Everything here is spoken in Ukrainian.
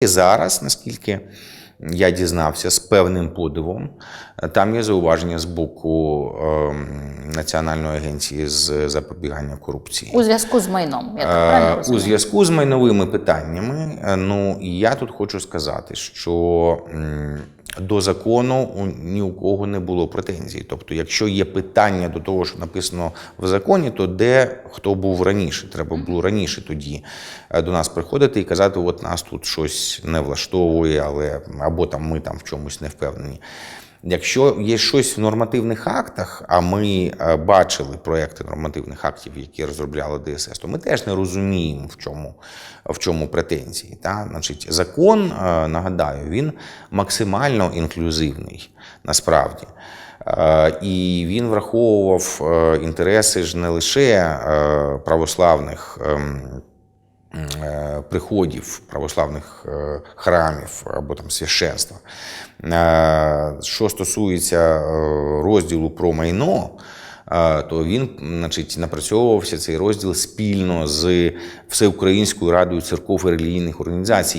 І зараз, наскільки я дізнався з певним подивом, там є зауваження з боку е, Національної агенції з запобігання корупції. У зв'язку з майном. Я так Е, правильно У зв'язку з майновими питаннями, е, ну і я тут хочу сказати, що до закону ні у кого не було претензій. Тобто, якщо є питання до того, що написано в законі, то де хто був раніше? Треба було раніше тоді е, до нас приходити і казати, от нас тут щось не влаштовує, але або там ми там в чомусь не впевнені. Якщо є щось в нормативних актах, а ми е, бачили проекти нормативних актів, які розробляли ДСС, то ми теж не розуміємо, в чому, в чому претензії. Та? Значить, закон, е, нагадаю, він максимально інклюзивний насправді. Е, І він враховував інтереси ж не лише православних. Е, приходів православних е, храмів або там священства. Е, Що стосується е, розділу про майно, е, то він значить, напрацьовувався цей розділ спільно з Всеукраїнською радою церков і релігійних організацій.